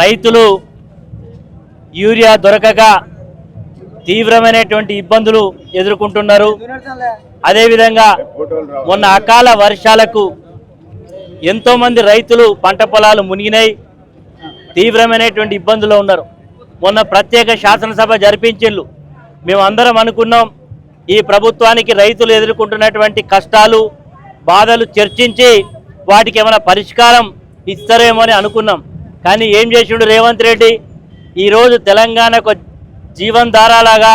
రైతులు యూరియా దొరకక తీవ్రమైనటువంటి ఇబ్బందులు ఎదుర్కొంటున్నారు. అదేవిధంగా మొన్న అకాల వర్షాలకు ఎంతోమంది రైతులు పంట పొలాలు మునిగినాయి. తీవ్రమైనటువంటి ఇబ్బందులు ఉన్నారు. మొన్న ప్రత్యేక శాసనసభ జరిపించిళ్ళు మేము అందరం అనుకున్నాం ఈ ప్రభుత్వానికి రైతులు ఎదుర్కొంటున్నటువంటి కష్టాలు బాధలు చర్చించి వాటికి ఏమైనా పరిష్కారం ఇస్తారేమో అని అనుకున్నాం. కానీ ఏం చేసిండు రేవంత్ రెడ్డి? ఈరోజు తెలంగాణకు జీవనధారాలాగా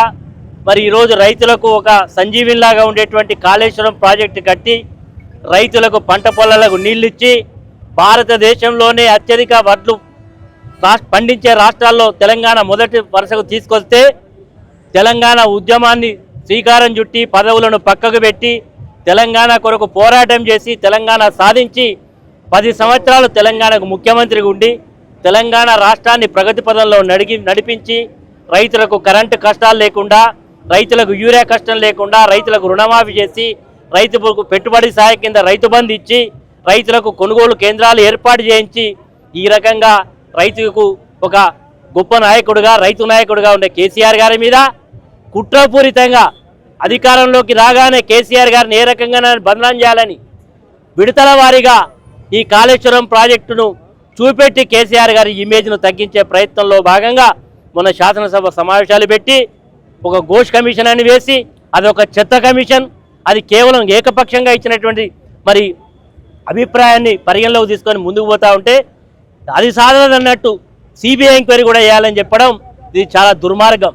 మరి ఈరోజు రైతులకు ఒక సంజీవినిలాగా ఉండేటువంటి కాళేశ్వరం ప్రాజెక్టు కట్టి రైతులకు పంట పొలాలకు నీళ్ళిచ్చి భారతదేశంలోనే అత్యధిక వడ్లు రాష్ట్ర పండించే రాష్ట్రాల్లో తెలంగాణ మొదటి వరుసకు తీసుకొస్తే తెలంగాణ ఉద్యమాన్ని శ్రీకారం చుట్టి పదవులను పక్కకు పెట్టి తెలంగాణ కొరకు పోరాటం చేసి తెలంగాణ సాధించి పది సంవత్సరాలు తెలంగాణకు ముఖ్యమంత్రిగా ఉండి తెలంగాణ రాష్ట్రాన్ని ప్రగతి పదంలో నడిగి నడిపించి రైతులకు కరెంటు కష్టాలు లేకుండా రైతులకు యూరియా కష్టం లేకుండా రైతులకు రుణమాఫీ చేసి రైతులకు పెట్టుబడి సహాయ కింద రైతు బంధు ఇచ్చి రైతులకు కొనుగోలు కేంద్రాలు ఏర్పాటు చేయించి ఈ రకంగా రైతుకు ఒక గొప్ప నాయకుడుగా రైతు నాయకుడుగా ఉండే కేసీఆర్ గారి మీద కుట్రపూరితంగా అధికారంలోకి రాగానే కేసీఆర్ గారిని ఏ రకంగా బంధనం చేయాలని విడతల వారీగా ఈ కాళేశ్వరం ప్రాజెక్టును చూపెట్టి కేసీఆర్ గారి ఇమేజ్ను తగ్గించే ప్రయత్నంలో భాగంగా మొన్న శాసనసభ సమావేశాలు పెట్టి ఒక ఘోష్ కమిషన్ అని వేసి అది ఒక చెత్త కమిషన్ అది కేవలం ఏకపక్షంగా ఇచ్చినటువంటి మరి అభిప్రాయాన్ని పరిగణలోకి తీసుకొని ముందుకు పోతూ ఉంటే అది సాధనదన్నట్టు సిబిఐ ఎంక్వైరీ కూడా వేయాలని చెప్పడం ఇది చాలా దుర్మార్గం.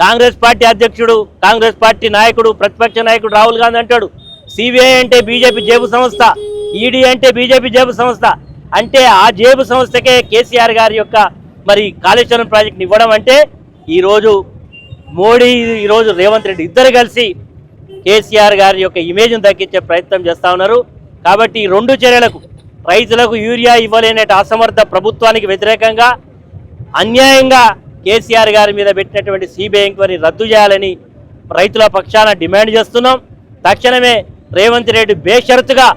కాంగ్రెస్ పార్టీ అధ్యక్షుడు కాంగ్రెస్ పార్టీ నాయకుడు ప్రతిపక్ష నాయకుడు రాహుల్ గాంధీ అంటాడు సిబిఐ అంటే బీజేపీ జేబు సంస్థ ఈడీ అంటే బీజేపీ జేబు సంస్థ అంటే ఆ జేబు సంస్థకే కేసీఆర్ గారి యొక్క మరి కాళేశ్వరం ప్రాజెక్ట్ని ఇవ్వడం అంటే ఈరోజు మోడీ ఈరోజు రేవంత్ రెడ్డి ఇద్దరు కలిసి కేసీఆర్ గారి యొక్క ఇమేజ్ను దక్కించే ప్రయత్నం చేస్తూ ఉన్నారు. కాబట్టి ఈ రెండు చర్యలకు రైతులకు యూరియా ఇవ్వలేని అసమర్థ ప్రభుత్వానికి వ్యతిరేకంగా అన్యాయంగా కేసీఆర్ గారి మీద పెట్టినటువంటి సిబిఐ ఎంక్వైరీ రద్దు చేయాలని రైతుల పక్షాన డిమాండ్ చేస్తున్నాం. తక్షణమే రేవంత్ రెడ్డి బేషరతుగా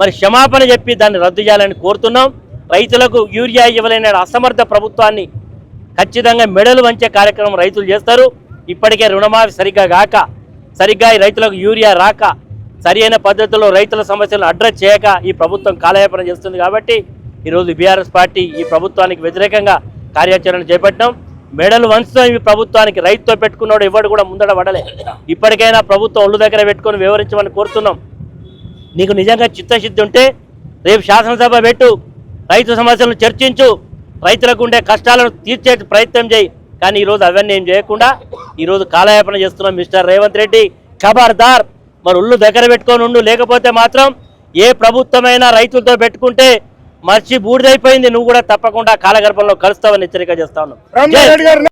మరి క్షమాపణ చెప్పి దాన్ని రద్దు చేయాలని కోరుతున్నాం. రైతులకు యూరియా ఇవ్వలేని అసమర్థ ప్రభుత్వాన్ని ఖచ్చితంగా మెడలు వంచే కార్యక్రమం రైతులు చేస్తారు. ఇప్పటికే రుణమాఫీ సరిగ్గా కాక సరిగ్గా రైతులకు యూరియా రాక సరి అయిన పద్ధతిలో రైతుల సమస్యలను అడ్రస్ చేయక ఈ ప్రభుత్వం కాలయాపన చేస్తుంది కాబట్టి ఈరోజు బీఆర్ఎస్ పార్టీ ఈ ప్రభుత్వానికి వ్యతిరేకంగా కార్యాచరణ చేపట్టడం మెడలు వంచడం ఈ ప్రభుత్వానికి రైతుతో పెట్టుకున్నాడు ఎవడు కూడా ముందడ పడలే ఇప్పటికైనా ప్రభుత్వం ఒళ్ళు దగ్గర పెట్టుకొని వివరించమని కోరుతున్నాం. నీకు నిజంగా చిత్తశుద్ధి ఉంటే రేపు శాసనసభ పెట్టు రైతు సమస్యలను చర్చించు రైతులకు ఉండే కష్టాలను తీర్చే ప్రయత్నం చేయి. కానీ ఈరోజు అవన్నీ ఏం చేయకుండా ఈరోజు కాలయాపన చేస్తున్నాం మిస్టర్ రేవంత్ రెడ్డి. ఖబర్దార్. మరి ఒళ్ళు దగ్గర పెట్టుకొని ఉండు లేకపోతే మాత్రం ఏ ప్రభుత్వమైనా రైతులతో పెట్టుకుంటే మర్చి బూడిదైపోయింది. నువ్వు కూడా తప్పకుండా కాలగర్భంలో కలుస్తావని హెచ్చరిక చేస్తా ఉన్నాం జై- రామరెడ్డి గారు